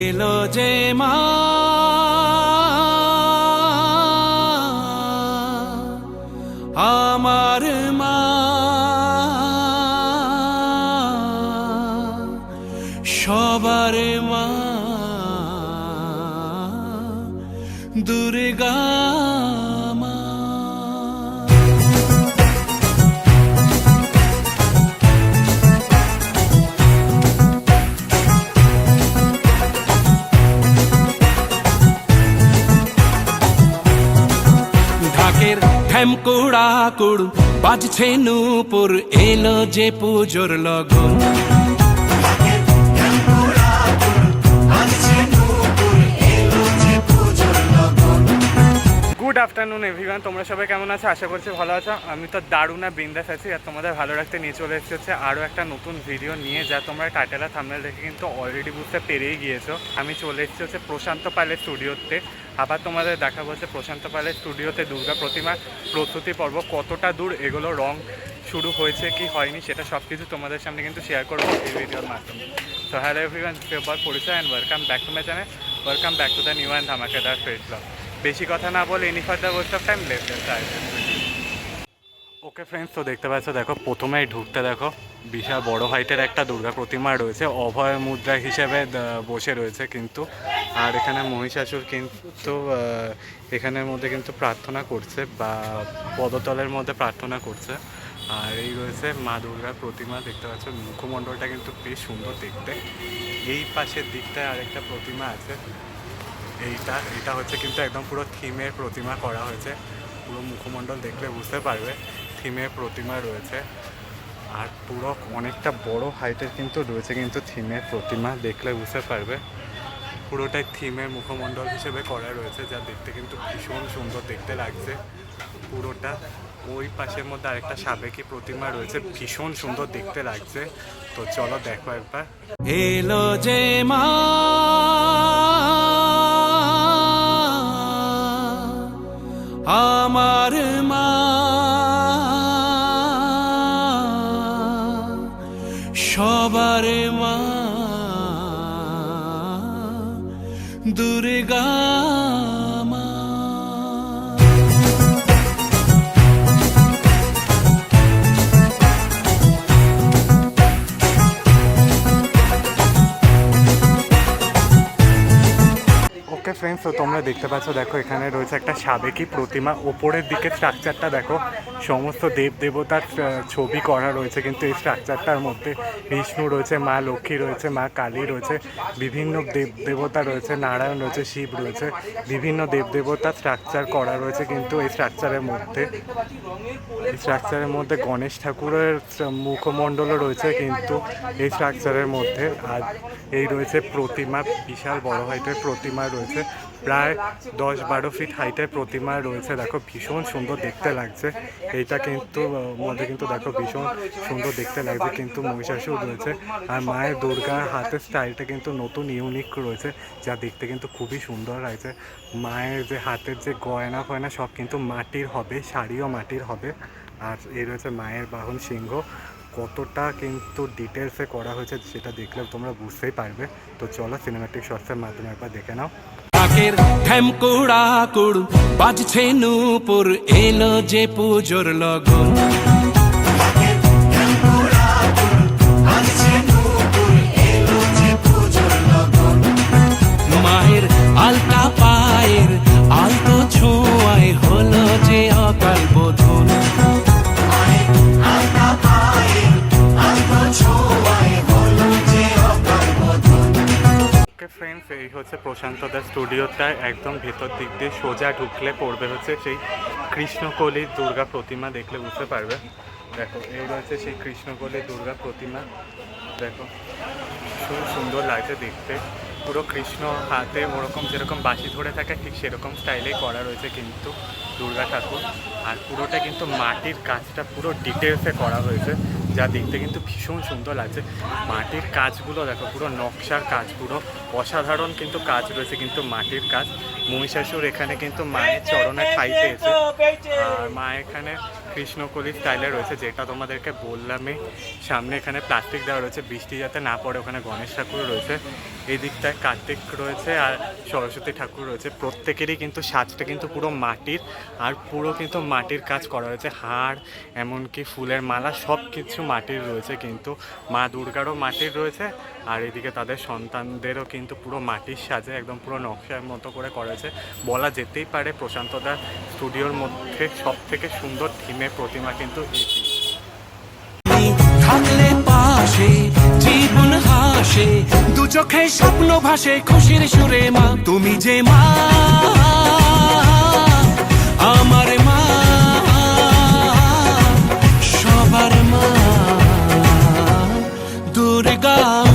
এলো যে মা ঠ্যামকুড়া কুড় বাজছে নূপুর এলো যে পুজোর লগন। গুড আফটারনুন এভরিওয়ান তোমরা সবাই কেমন আছো? আশা করছি ভালো আছো। আমি তো দারুণ আর বিন্দাস আছি, আর তোমাদের ভালো রাখতে নিয়ে চলে এসেছি হচ্ছে আরও একটা নতুন ভিডিও নিয়ে, যা তোমরা টাইটেলা থামনেল দেখে কিন্তু অলরেডি বুঝতে পেরেই গিয়েছো। আমি চলে এসেছি হচ্ছে প্রশান্ত পালের স্টুডিওতে আবার তোমাদের দেখা বলছে প্রশান্ত পালের স্টুডিওতে দুর্গা প্রতিমার প্রস্তুতি পর্ব, কতটা দূর এগুলো, রং শুরু হয়েছে, কি হয়নি, সেটা সব কিছু তোমাদের সামনে কিন্তু শেয়ার করব এই ভিডিওর মাধ্যমে। তো হ্যালো এভরিওয়ান পরিচয় and welcome back to my channel welcome back to the new and ধামাকেদার face blog বেশি কথা না বলে any further waste of time left okay friends তো দেখতে পাচ্ছ, দেখো, প্রথমেই ঢুকতে দেখো, বিশাল বড় হাইটের একটা দুর্গা প্রতিমা রয়েছে, অভয় মুদ্রা হিসেবে বসে রয়েছে কিন্তু। আর এখানে মহিষাসুর কিন্তু এখানের মধ্যে কিন্তু প্রার্থনা করছে বা পদতলের মধ্যে প্রার্থনা করছে। আর এই রয়েছে মা দুর্গার প্রতিমা, দেখতে পাচ্ছ, মুখমণ্ডলটা কিন্তু বেশ সুন্দর দেখতে। এই পাশের দিকটায় আরেকটা প্রতিমা আছে এইটা এটা হচ্ছে কিন্তু একদম পুরো থিমের প্রতিমা করা হয়েছে। পুরো মুখমণ্ডল দেখলে বুঝতে পারবে, থিমের প্রতিমা রয়েছে। আর পুরো অনেকটা বড় হাইটের কিন্তু রয়েছে কিন্তু থিমের প্রতিমা, দেখলে বুঝতে পারবে। পুরোটাই থিমের মুখমণ্ডল হিসেবে করা রয়েছে, যা দেখতে কিন্তু ভীষণ সুন্দর দেখতে লাগছে। পুরোটা ওই পাশের মধ্যে আরেকটা সাবেকি প্রতিমা রয়েছে, ভীষণ সুন্দর দেখতে লাগছে। তো চলো দেখো একবার। এলো যে মা আমার মা। সবার মা। দুর্গা ওকে ফ্রেন্ডস তো তোমরা দেখতে পাচ্ছ। দেখো, এখানে রয়েছে একটা সাবেকি প্রতিমা। ওপরের দিকে স্ট্রাকচারটা দেখো, সমস্ত দেব দেবতার ছবি করা রয়েছে। কিন্তু এই স্ট্রাকচারটার মধ্যে বিষ্ণু রয়েছে, মা লক্ষ্মী রয়েছে, মা কালী রয়েছে, বিভিন্ন দেব দেবতা রয়েছে, নারায়ণ রয়েছে, শিব রয়েছে, বিভিন্ন দেব দেবতার স্ট্রাকচার করা রয়েছে। কিন্তু এই স্ট্রাকচারের মধ্যে, এই স্ট্রাকচারের মধ্যে গণেশ ঠাকুরের মুখমণ্ডলও রয়েছে। কিন্তু এই স্ট্রাকচারের মধ্যে আর এই রয়েছে প্রতিমা, বিশাল বড় হাইটের প্রতিমা রয়েছে। প্রায় দশ বারো ফিট হাইটের প্রতিমা রয়েছে। দেখো ভীষণ সুন্দর দেখতে লাগছে। এইটা কিন্তু মধ্যে কিন্তু দেখো ভীষণ সুন্দর দেখতে লাগছে। কিন্তু মহিষাসুর রয়েছে। আর মায়ের দুর্গার হাতের স্টাইলটা কিন্তু নতুন ইউনিক রয়েছে, যা দেখতে কিন্তু খুবই সুন্দর লাগছে। মায়ের যে হাতের যে গয়না ফয়না সব কিন্তু মাটির হবে, শাড়িও মাটির হবে। আর এই রয়েছে মায়ের বাহন সিংহ। কতটা কিন্তু ডিটেলসে করা হয়েছে সেটা দেখলে তোমরা বুঝতেই পারবে। তো চলো সিনেমাটিক শর্টসের মাধ্যমে একবার দেখে নাও। ঢাকের ঠ্যামকুড়া কুড় বাজছে নূপুর, এলো যে পুজোর লগন। মায়ের আলতা পায়ের আলতো ছোঁয়ায় হলো যে অকাল বোধন এই হচ্ছে প্রশান্ত দাস স্টুডিওটা, একদম ভেতর দিক দিয়ে সোজা ঢুকলে পড়বে হচ্ছে সেই কৃষ্ণকলির দুর্গা প্রতিমা দেখলে বুঝতে পারবে। দেখো, এই রয়েছে সেই কৃষ্ণকলির দুর্গা প্রতিমা। দেখো, খুব সুন্দর লাগছে দেখতে। পুরো কৃষ্ণ হাতে ওরকম যেরকম বাসি ধরে থাকে, ঠিক সেরকম স্টাইলেই করা রয়েছে কিন্তু দুর্গা ঠাকুর। আর পুরোটা কিন্তু মাটির কাজটা পুরো ডিটেলসে করা হয়েছে। যা দেখতে কিন্তু ভীষণ সুন্দর লাগছে। মাটির কাজগুলো দেখো, পুরো নকশার কাজ, পুরো অসাধারণ কিন্তু কাজ রয়েছে কিন্তু মাটির কাজ। মহিষাসুর এখানে কিন্তু মায়ের চরণে খাইতে এসে আর মা এখানে কৃষ্ণকলি স্টাইলে রয়েছে, যেটা তোমাদেরকে বললামই। সামনে এখানে প্লাস্টিক দেওয়া রয়েছে, বৃষ্টি যাতে না পড়ে, ওখানে গণেশ ঠাকুর রয়েছে। এই দিকটায় কার্তিক রয়েছে আর সরস্বতী ঠাকুর রয়েছে। প্রত্যেকেরই কিন্তু সাজটা কিন্তু পুরো মাটির, আর পুরো কিন্তু মাটির কাজ করা হয়েছে। হাড় এমনকি ফুলের মালা সব কিছু মাটির রয়েছে কিন্তু। মা দুর্গারও মাটির রয়েছে আর এদিকে তাদের সন্তানদেরও কিন্তু পুরো মাটির সাজে একদম পুরো নকশার মতো করে করা হয়েছে বলা যেতেই পারে প্রশান্তদার স্টুডিওর মধ্যে সব থেকে সুন্দর থিমে প্রতিমা কিন্তু জীবন হাসে, দু চোখে স্বপ্ন ভাসে, খুশির সুরে মা, তুমি যে মা, আমার মা, সবার মা। দুর্গা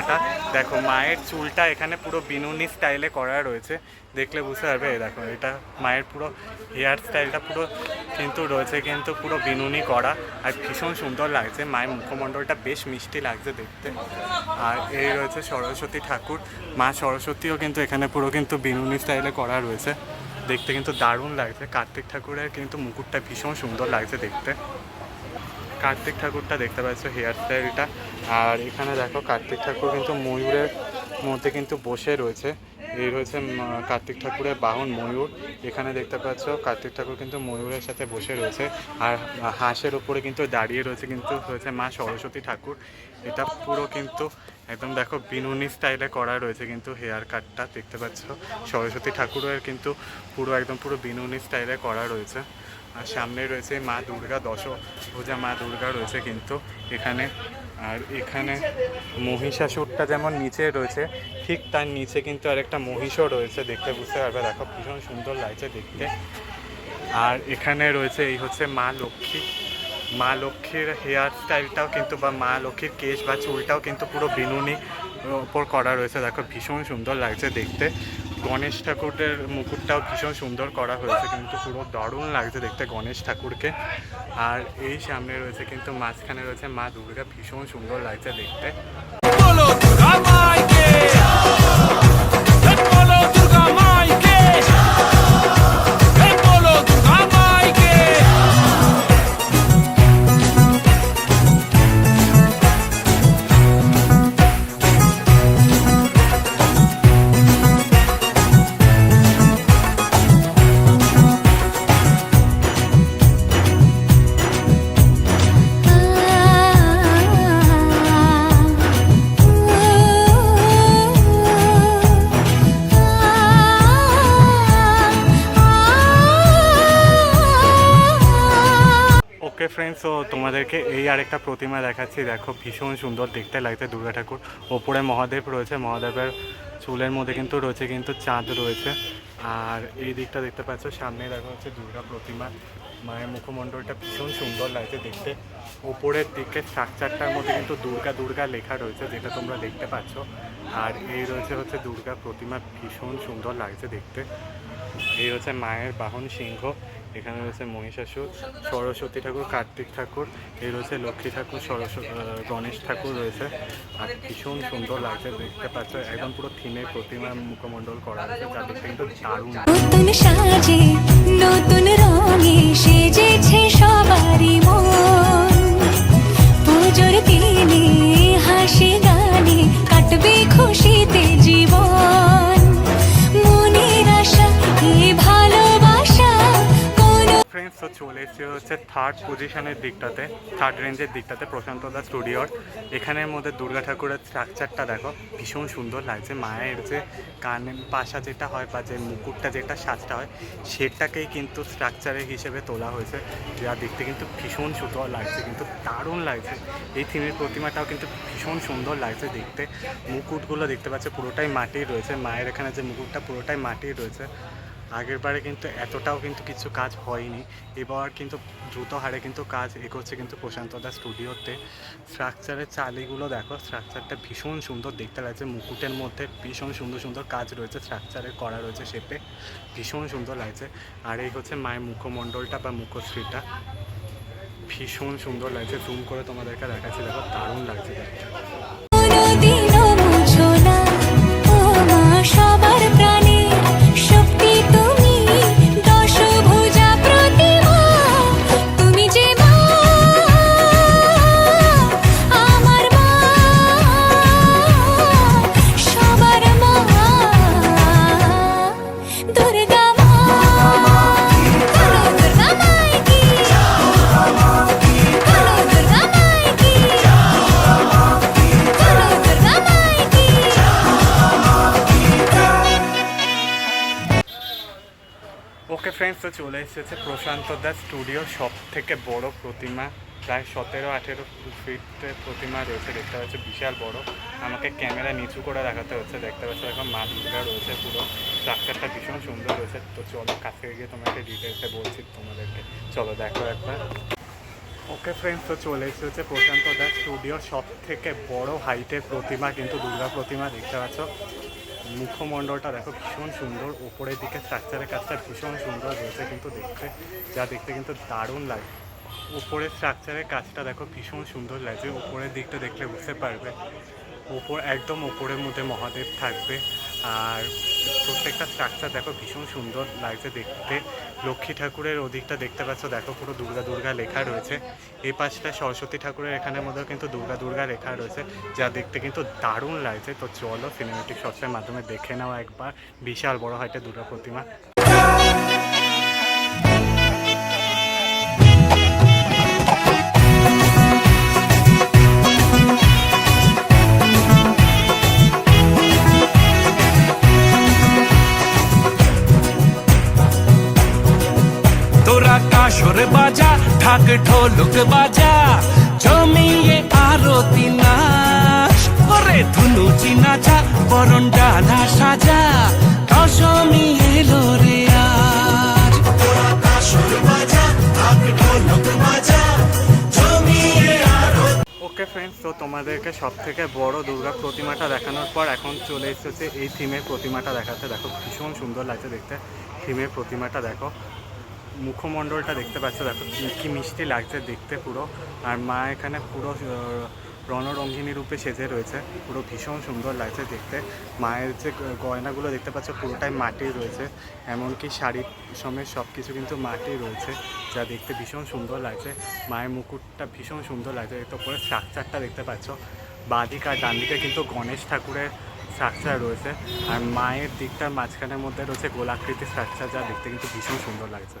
প্রতিমাটা দেখো, মায়ের চুলটা এখানে পুরো বিনুনি স্টাইলে করা রয়েছে। দেখলে বুঝতে পারবে দেখো, এটা মায়ের পুরো হেয়ার স্টাইলটা পুরো কিন্তু রয়েছে, কিন্তু পুরো বিনুনি করা। আর ভীষণ সুন্দর লাগছে, মায়ের মুখমণ্ডলটা বেশ মিষ্টি লাগছে দেখতে। আর এই রয়েছে সরস্বতী ঠাকুর। মা সরস্বতীও কিন্তু এখানে পুরো কিন্তু বিনুনি স্টাইলে করা রয়েছে। দেখতে কিন্তু দারুণ লাগছে। কার্তিক ঠাকুরের কিন্তু মুকুটটা ভীষণ সুন্দর লাগছে দেখতে। কার্তিক ঠাকুরটা দেখতে পাচ্ছ হেয়ার স্টাইলটা আর এখানে দেখো কার্তিক ঠাকুর কিন্তু ময়ূরের মধ্যে কিন্তু বসে রয়েছে। এই রয়েছে কার্তিক ঠাকুরের বাহন ময়ূর। এখানে দেখতে পাচ্ছ, কার্তিক ঠাকুর কিন্তু ময়ূরের সাথে বসে রয়েছে। আর হাঁসের ওপরে কিন্তু দাঁড়িয়ে রয়েছে কিন্তু রয়েছে মা সরস্বতী ঠাকুর। এটা পুরো কিন্তু একদম দেখো বিনুনি স্টাইলে করা রয়েছে কিন্তু হেয়ার কাটটা দেখতে পাচ্ছ, সরস্বতী ঠাকুরের কিন্তু পুরো একদম পুরো বিনুনি স্টাইলে করা রয়েছে। আর সামনে রয়েছে মা দুর্গা দশ পূজা মা দুর্গা রয়েছে কিন্তু এখানে। আর এখানে মহিষাসুরটা যেমন নিচে রয়েছে, ঠিক তার নিচে কিন্তু আরেকটা মহিষও রয়েছে দেখতে বুঝতে পারবে। দেখো, ভীষণ সুন্দর লাগছে দেখতে। আর এখানে রয়েছে, এই হচ্ছে মা লক্ষ্মী। মা লক্ষ্মীর হেয়ার স্টাইলটাও কিন্তু বা মা লক্ষ্মীর কেশ বা চুলটাও কিন্তু পুরো বিনুনি, ওপর করা রয়েছে। দেখো, ভীষণ সুন্দর লাগছে দেখতে। গণেশ ঠাকুরের মুকুটটাও ভীষণ সুন্দর করা হয়েছে, কিন্তু পুরো দারুণ লাগছে দেখতে গণেশ ঠাকুরকে। আর এই সামনে রয়েছে কিন্তু মাঝখানে রয়েছে মা দুর্গা, ভীষণ সুন্দর লাগছে দেখতে। তোমাদেরকে এই আরেকটা প্রতিমা দেখাচ্ছি। দেখো, ভীষণ সুন্দর দেখতে লাগছে দুর্গা ঠাকুর। ওপরে মহাদেব রয়েছে, মহাদেবের চুলের মধ্যে কিন্তু রয়েছে কিন্তু চাঁদ রয়েছে। আর এই দিকটা দেখতে পাচ্ছ, সামনে দেখা হচ্ছে দুর্গা প্রতিমা। মায়ের মুখমণ্ডলটা ভীষণ সুন্দর লাগছে দেখতে। ওপরের দিকে স্ট্রাকচারটার মধ্যে কিন্তু দুর্গা দুর্গা লেখা রয়েছে, যেটা তোমরা দেখতে পাচ্ছ। আর এই রয়েছে হচ্ছে দুর্গা প্রতিমা, ভীষণ সুন্দর লাগছে দেখতে। এই হচ্ছে মায়ের বাহন সিংহ। এখানে রয়েছে মহিষাসুর, সরস্বতী ঠাকুর, কার্তিক ঠাকুর, এই রয়েছে লক্ষ্মী ঠাকুর, সরস্বতী গণেশ ঠাকুর রয়েছে। আর ভীষণ সুন্দর লাগছে, দেখতে পাচ্ছ, একদম পুরো থিমের প্রতিমার মুখমণ্ডল করা হয়েছে, যা দেখতে কিন্তু দারুণ। নতুন পুজোর হাসি গানে কাটবে খুশিতে জীবন। চলে এসেছে হচ্ছে থার্ড পজিশনের দিকটাতে থার্ড রেঞ্জের দিকটাতে প্রশান্ত দা স্টুডিওর এখানের মধ্যে দুর্গা ঠাকুরের স্ট্রাকচারটা দেখো, ভীষণ সুন্দর লাগছে। মায়ের যে কান পাশা যেটা হয় বা যে মুকুটটা যেটা সাজটা হয়, সেটাকেই কিন্তু স্ট্রাকচারের হিসেবে তোলা হয়েছে। যা দেখতে কিন্তু ভীষণ সুন্দর লাগছে, কিন্তু দারুণ লাগছে। এই থিমের প্রতিমাটাও কিন্তু ভীষণ সুন্দর লাগছে দেখতে। মুকুটগুলো দেখতে পাচ্ছে, পুরোটাই মাটির রয়েছে। মায়ের এখানে যে মুকুটটা পুরোটাই মাটির রয়েছে। আগের বারে কিন্তু এতটাও কিন্তু কিছু কাজ হয়নি। এবার কিন্তু দ্রুত হারে কিন্তু কাজ এগোচ্ছে কিন্তু প্রশান্ত দা স্টুডিওতে। স্ট্রাকচারের চালিগুলো দেখো স্ট্রাকচারটা ভীষণ সুন্দর দেখতে লাগছে। মুকুটের মধ্যে ভীষণ সুন্দর সুন্দর কাজ রয়েছে স্ট্রাকচারে করা রয়েছে শেপে। ভীষণ সুন্দর লাগছে। আর এই হচ্ছে মায়ের মুখমণ্ডলটা বা মুখশ্রীটা। ভীষণ সুন্দর লাগছে। জুম করে তোমাদেরকে দেখাচ্ছি, দেখো দারুণ লাগছে দেখতে। ফ্রেন্ডস তো চলে এসেছে, প্রশান্ত দাস স্টুডিও সব থেকে বড় প্রতিমা, প্রায় সতেরো, আঠেরো ফিটের প্রতিমা রয়েছে, দেখতে পাচ্ছ, বিশাল বড়। আমাকে ক্যামেরা নিচু করে দেখাতে হচ্ছে, দেখতে পাচ্ছ এখন মা দুর্গা রয়েছে পুরো স্ট্রাকচারটা ভীষণ সুন্দর রয়েছে। তো চলো, কাছে গিয়ে তোমাকে ডিটেলসে বলছি তোমাদেরকে। চলো, দেখো একবার। ওকে ফ্রেন্ডস তো চলে এসেছে প্রশান্ত দাস স্টুডিও সব থেকে বড় হাইটের প্রতিমা, কিন্তু দুর্গা প্রতিমা, দেখতে পাচ্ছ। মুখমণ্ডলটা দেখো ভীষণ সুন্দর। ওপরের দিকে স্ট্রাকচারের কাজটা ভীষণ সুন্দর হয়েছে কিন্তু দেখতে, যা দেখতে কিন্তু দারুণ লাগে। উপরের স্ট্রাকচারের কাজটা দেখো ভীষণ সুন্দর লাগছে। উপরের দিকটা দেখলে বুঝতে পারবে। ওপর, একদম ওপরের মধ্যে মহাদেব থাকবে। আর প্রত্যেকটা স্ট্রাকচার দেখো ভীষণ সুন্দর লাগছে দেখতে। লক্ষ্মী ঠাকুরের ওদিকটা দেখতে পাচ্ছ, দেখো পুরো দুর্গা দুর্গা লেখা রয়েছে। এই পাশটা সরস্বতী ঠাকুরের এখানের মধ্যেও কিন্তু দুর্গা দুর্গা লেখা রয়েছে, যা দেখতে কিন্তু দারুণ লাগছে। তো চলো সিনেমেটিক শর্টসের মাধ্যমে দেখে নাও একবার, বিশাল বড় হাইটে দুর্গা প্রতিমা। কাসর বাজা ঢাক ঢোলক বাজা জমিয়ে আরতি নাচ ওরে ধুনুচি নাচা বরণ ডালা সাজা দশমী এলো রে ওকে ফ্রেন্ডস তো তোমাদেরকে সব থেকে বড় দুর্গা প্রতিমাটা দেখানোর পর এখন চলে এসেছে এই থিমের প্রতিমাটা দেখাতে। দেখো, ভীষণ সুন্দর লাগছে দেখতে। থিমের প্রতিমাটা দেখো। মুখমণ্ডলটা দেখতে পাচ্ছ, দেখো কি মিষ্টি লাগছে দেখতে পুরো। আর মা এখানে পুরো রণরঙ্গিনী রূপে সেজে রয়েছে। পুরো ভীষণ সুন্দর লাগছে দেখতে। মায়ের যে গয়নাগুলো দেখতে পাচ্ছ পুরোটাই মাটির রয়েছে। এমনকি শাড়ির সমেত সব কিছু কিন্তু মাটির রয়েছে, যা দেখতে ভীষণ সুন্দর লাগছে। মায়ের মুকুটটা ভীষণ সুন্দর লাগছে। তো পরে স্ট্রাকচারটা দেখতে পাচ্ছ। বাঁদিক আর ডান দিকে কিন্তু গণেশ ঠাকুরের স্ট্রাকচার রয়েছে। আর মায়ের দিকটার মাঝখানের মধ্যে রয়েছে গোলাকৃতি স্ট্রাকচার, যা দেখতে কিন্তু ভীষণ সুন্দর লাগছে।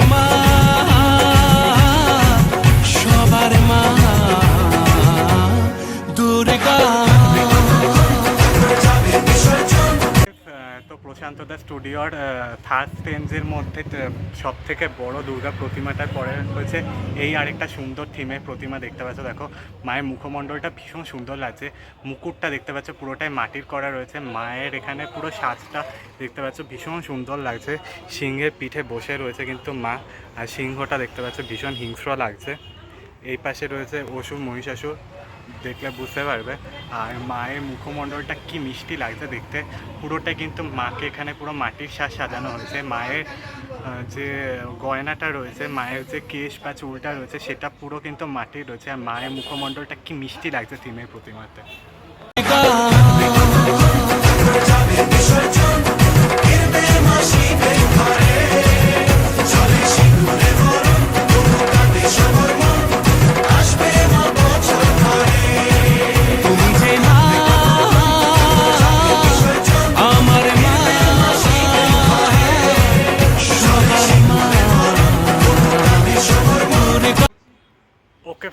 তো প্রশান্ত দা স্টুডিওর থার্ড স্টেঞ্জের মধ্যে সব থেকে বড় দুর্গা প্রতিমাটা পরে হয়েছে এই আরেকটা সুন্দর থিমের প্রতিমা দেখতে পাচ্ছ। দেখো, মায়ের মুখমণ্ডলটা ভীষণ সুন্দর লাগছে। মুকুটটা দেখতে পাচ্ছ, পুরোটাই মাটির করা রয়েছে। মায়ের এখানে পুরো সাজটা দেখতে পাচ্ছ, ভীষণ সুন্দর লাগছে। সিংহের পিঠে বসে রয়েছে কিন্তু মা, আর সিংহটা দেখতে পাচ্ছ, ভীষণ হিংস্র লাগছে। এই পাশে রয়েছে অসুর, মহিষাসুর। দেখলে বুঝতে পারবে। আর মায়ের মুখমণ্ডলটা কি মিষ্টি লাগছে দেখতে। পুরোটা কিন্তু মাকে এখানে পুরো মাটির সাজ সাজানো হয়েছে। মায়ের যে গয়নাটা রয়েছে, মায়ের যে কেশ বা চুলটা রয়েছে, সেটা পুরো কিন্তু মাটির রয়েছে। আর মায়ের মুখমণ্ডলটা কি মিষ্টি লাগছে থিমের প্রতিমাতে।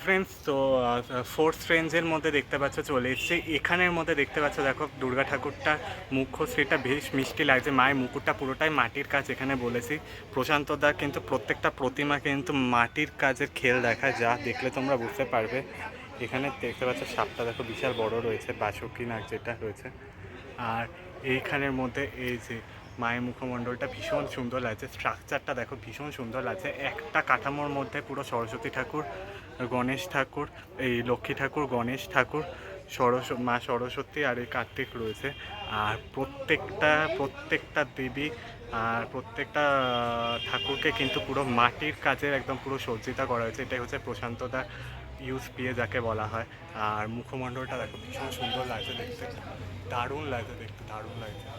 ফ্রেন্ডস তো ফোর্থ রেঞ্জের মধ্যে দেখতে পাচ্ছ চলে এসেছে। এখানের মধ্যে দেখতে পাচ্ছ, দেখো, দুর্গা ঠাকুরটা মুখশ্রীটা বেশ মিষ্টি লাগছে। মায়ের মুকুটটা পুরোটাই মাটির কাজ, এখানে বলেছি। প্রশান্ত দা কিন্তু প্রত্যেকটা প্রতিমা কিন্তু মাটির কাজের খেল দেখায়, যা দেখলে তোমরা বুঝতে পারবে। এখানে দেখতে পাচ্ছ, সাপটা দেখো বিশাল বড় রয়েছে, বাসকি নাগ যেটা রয়েছে। আর এইখানের মধ্যে এই যে মায়ের মুখমণ্ডলটা ভীষণ সুন্দর লাগছে স্ট্রাকচারটা দেখো ভীষণ সুন্দর লাগছে। একটা কাঠামোর মধ্যে পুরো সরস্বতী ঠাকুর গণেশ ঠাকুর, এই লক্ষ্মী ঠাকুর, গণেশ ঠাকুর, সরস, মা সরস্বতী আর এই কার্তিক রয়েছে। আর প্রত্যেকটা প্রত্যেকটা দেবী আর প্রত্যেকটা ঠাকুরকে কিন্তু পুরো মাটির কাজের একদম পুরো সজ্জিতা করা হয়েছে। এটাই হচ্ছে প্রশান্তদা ইউজ পিয়ে যাকে বলা হয়। আর মুখমণ্ডলটা দেখো, ভীষণ সুন্দর লাগছে দেখতে। দারুণ লাগছে দেখতে, দারুণ লাগছে।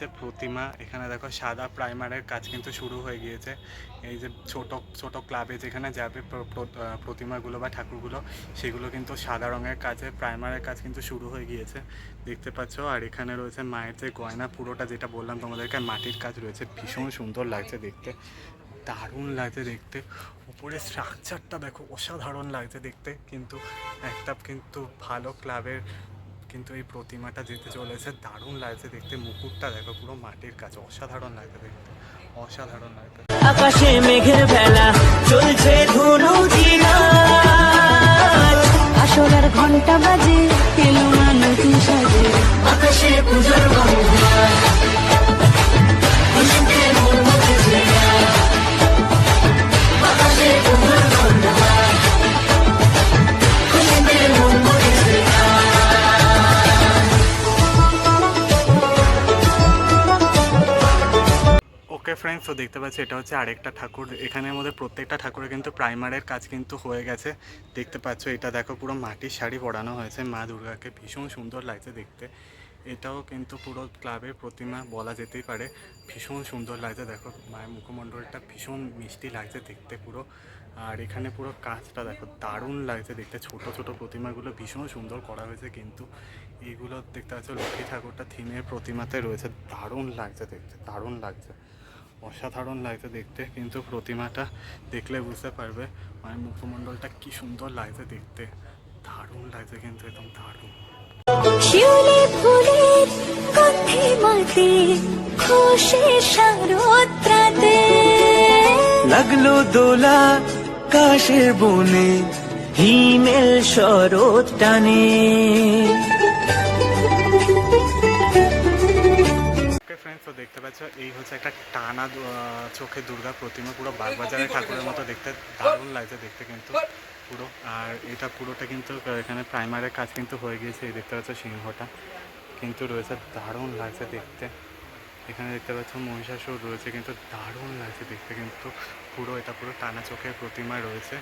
হচ্ছে প্রতিমা। এখানে দেখো সাদা প্রাইমারের কাজ কিন্তু শুরু হয়ে গিয়েছে। এই যে ছোট ছোট ক্লাবে যেখানে যাবে প্রতিমাগুলো বা ঠাকুরগুলো, সেগুলো কিন্তু সাদা রঙের কাজে প্রাইমারের কাজ কিন্তু শুরু হয়ে গিয়েছে। দেখতে পাচ্ছ? আর এখানে রয়েছে মায়ের যে গয়না, পুরোটা যেটা বললাম তোমাদেরকে, মাটির কাজ রয়েছে। ভীষণ সুন্দর লাগছে দেখতে। দারুণ লাগছে দেখতে। উপরে স্ট্রাকচারটা দেখো অসাধারণ লাগছে দেখতে। কিন্তু একটা কিন্তু ভালো ক্লাবের কিন্তু এই প্রতিমাটা যেতে চলেছে, দারুণ লাগছে দেখতে। মুকুটটা দেখো, পুরো মাটির কাছে অসাধারণ লাগছে দেখতে, অসাধারণ লাগছে। আকাশে মেঘের ভেলা, চলছে ধুনু আসরার ঘণ্টা বাজে, এলো না সাজে। আকাশে পুজোর গন্ধ। ওকে ফ্রেন্ডস তো দেখতে পাচ্ছি এটা হচ্ছে আরেকটা ঠাকুর। এখানের মধ্যে প্রত্যেকটা ঠাকুরের কিন্তু প্রাইমারের কাজ কিন্তু হয়ে গেছে। দেখতে পাচ্ছ, এটা দেখো পুরো মাটির শাড়ি পরানো হয়েছে। মা দুর্গাকে ভীষণ সুন্দর লাগছে দেখতে। এটাও কিন্তু পুরো ক্লাবের প্রতিমা বলা যেতেই পারে। ভীষণ সুন্দর লাগছে, দেখো মায়ের মুখমণ্ডলটা ভীষণ মিষ্টি লাগছে দেখতে পুরো। আর এখানে পুরো কাজটা দেখো দারুণ লাগছে দেখতে। ছোট ছোট প্রতিমাগুলো ভীষণ সুন্দর করা হয়েছে কিন্তু। এইগুলো দেখতে পাচ্ছ, লক্ষ্মী ঠাকুরটা থিমের প্রতিমাতে রয়েছে। দারুণ লাগছে দেখতে, দারুণ লাগছে। অসাধারণ লাগছে দেখতে কিন্তু প্রতিমাটা দেখলে বুঝতে পারবে মানে মুখমণ্ডলটা কি সুন্দর লাগছে দেখতে। দারুণ লাগছে কিন্তু একদম দারুণ। শিউলি ফুলের মাতে খুশি শারদ্রাতে লাগল দোলা কাশের বনে হিমেল শরৎ টানে। তো দেখতে পাচ্ছ এই হচ্ছে একটা টানা চোখে দুর্গা প্রতিমা পুরো বাগবাজারের ঠাকুরের মতো দেখতে দারুণ লাগছে দেখতে কিন্তু পুরো। আর এটা পুরোটা কিন্তু এখানে প্রাইমারের কাজ কিন্তু হয়ে গিয়েছে এই দেখতে পাচ্ছ সিংহটা। কিন্তু রয়েছে দারুণ লাগছে দেখতে। এখানে দেখতে পাচ্ছ মহিষাসুর রয়েছে কিন্তু দারুণ লাগছে দেখতে কিন্তু পুরো এটা পুরো টানা চোখের প্রতিমা রয়েছে।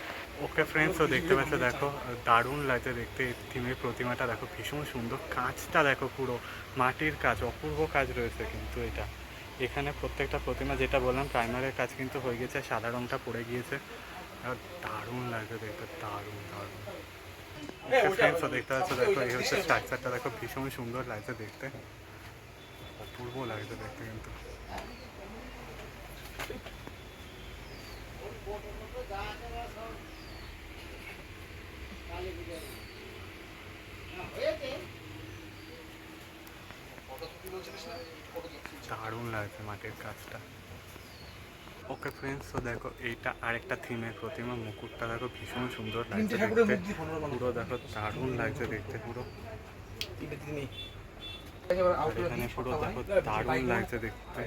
ওকে ফ্রেন্ডস দেখতে পাচ্ছ, দেখো, দারুণ লাগছে দেখতে। থিমের প্রতিমাটা দেখো, ভীষণ সুন্দর। কাঁচটা দেখো পুরো, মাটির কাজ, অপূর্ব কাজ রয়েছে কিন্তু এটা। এখানে প্রত্যেকটা প্রতিমা, যেটা বললাম প্রাইমারের কাজ কিন্তু হয়ে গেছে, সাদা রঙটা পড়ে গিয়েছে। আর দারুণ লাগছে দেখতে, দারুণ দারুণ। ফ্রেন্ডস দেখতে পাচ্ছ, দেখো, এই হচ্ছে স্ট্রাকচারটা দেখো, ভীষণ সুন্দর লাগছে দেখতে। অপূর্ব লাগছে দেখতে কিন্তু। দারুণ লাগছে মাটির কাজটা। ওকে ফ্রেন্ডস তো দেখো এইটা আরেকটা থিমের প্রতিমা মুকুটটা দেখো ভীষণ সুন্দর লাগছে দেখতে। পুরো দেখো দারুণ লাগছে দেখতে পুরো। এখানে পুরো দেখো দারুণ লাগছে দেখতে।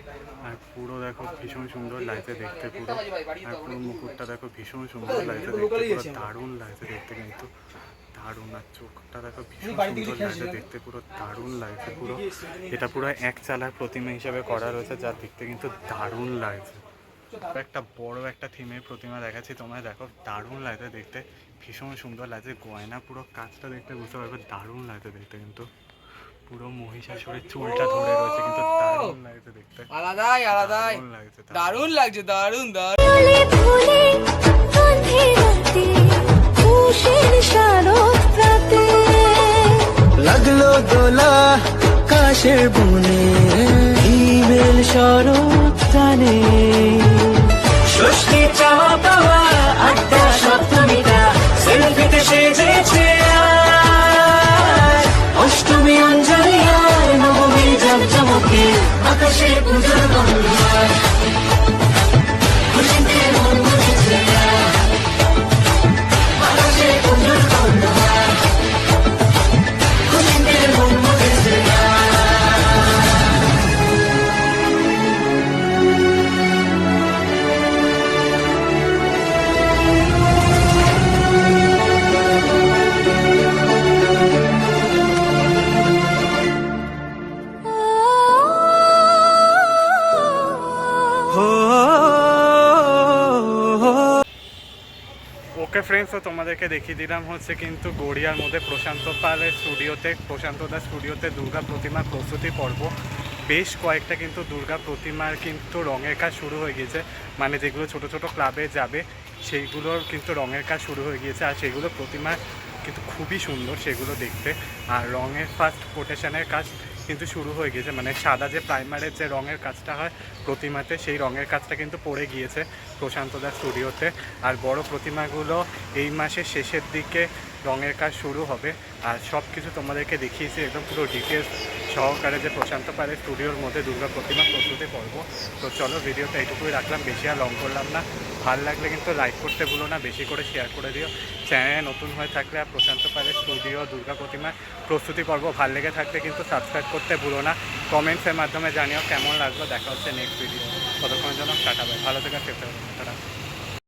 আর পুরো দেখো ভীষণ সুন্দর লাগছে দেখতে পুরো। আর পুরো মুকুটটা দেখো ভীষণ সুন্দর লাগছে দেখতে। পুরো দারুণ লাগছে দেখতে কিন্তু। দারুণ আর চোখটা দেখো ভীষণ সুন্দর লাগছে দেখতে পুরো দারুণ লাগছে পুরো। এটা পুরো এক চালার প্রতিমা হিসাবে করা রয়েছে যা দেখতে কিন্তু দারুণ লাগছে। একটা বড় একটা থিমের প্রতিমা দেখাচ্ছি তোমরা দেখো দারুণ লাগছে দেখতে। ভীষণ সুন্দর লাগছে গয়না পুরো কাজটা দেখতে বুঝতে পারবে দারুণ লাগছে দেখতে কিন্তু। পুরো মহিষাসুরের চুলটা ধরে রয়েছে কিন্তু দারুণ লাগছে দেখতে। আলাদাই আলাদাই। দারুণ লাগছে দারুণ দারুণ লাগল দোলা কাশের বনে হিমেল শরৎ টানে ষষ্ঠী চাওয়া পাওয়া আড্ডা সপ্তমীটা সেলফিতে সেজেছে নবমী জমজমকে আকাশে পুজোর গন্ধ দেখিয়ে দিলাম হচ্ছে কিন্তু গড়িয়ার মধ্যে প্রশান্ত পালের স্টুডিওতে, প্রশান্ত দাস স্টুডিওতে দুর্গা প্রতিমার প্রস্তুতি পর্ব। বেশ কয়েকটা কিন্তু দুর্গা প্রতিমার কিন্তু রঙের কাজ শুরু হয়ে গিয়েছে। মানে যেগুলো ছোট ছোট ক্লাবে যাবে, সেইগুলোর কিন্তু রঙের কাজ শুরু হয়ে গিয়েছে। আর সেগুলো প্রতিমা কিন্তু খুবই সুন্দর সেগুলো দেখতে। আর রঙের ফার্স্ট কোটেশনের কাজ কিন্তু শুরু হয়ে গিয়েছে। মানে সাদা যে প্রাইমারের যে রঙের কাজটা হয় প্রতিমাতে, সেই রঙের কাজটা কিন্তু পড়ে গিয়েছে প্রশান্ত দাস স্টুডিওতে আর বড় প্রতিমাগুলো এই মাসের শেষের দিকে রঙের কাজ শুরু হবে। আর সব কিছু তোমাদেরকে দেখিয়েছি, একদম পুরো ডিটেলস সহকারে যে প্রশান্ত পালের স্টুডিওর মধ্যে দুর্গা প্রতিমা প্রস্তুতি করব তো চলো ভিডিওটা এইটুকুই রাখলাম, বেশি আর লং করলাম না। ভালো লাগলে কিন্তু লাইক করতে ভুলো না, বেশি করে শেয়ার করে দিও। চ্যানেলে নতুন হয়ে থাকলে আর প্রশান্ত পালের স্টুডিও দুর্গা প্রতিমার প্রস্তুতি পর্ব ভালো লেগে থাকলে কিন্তু সাবস্ক্রাইব করতে ভুলো না। কমেন্টসের মাধ্যমে জানিও কেমন লাগল, দেখা হচ্ছে নেক্সট ভিডিও ততক্ষণের জন্য টাটা বাই ভালো থেকে সেফ থাকো, টাটা।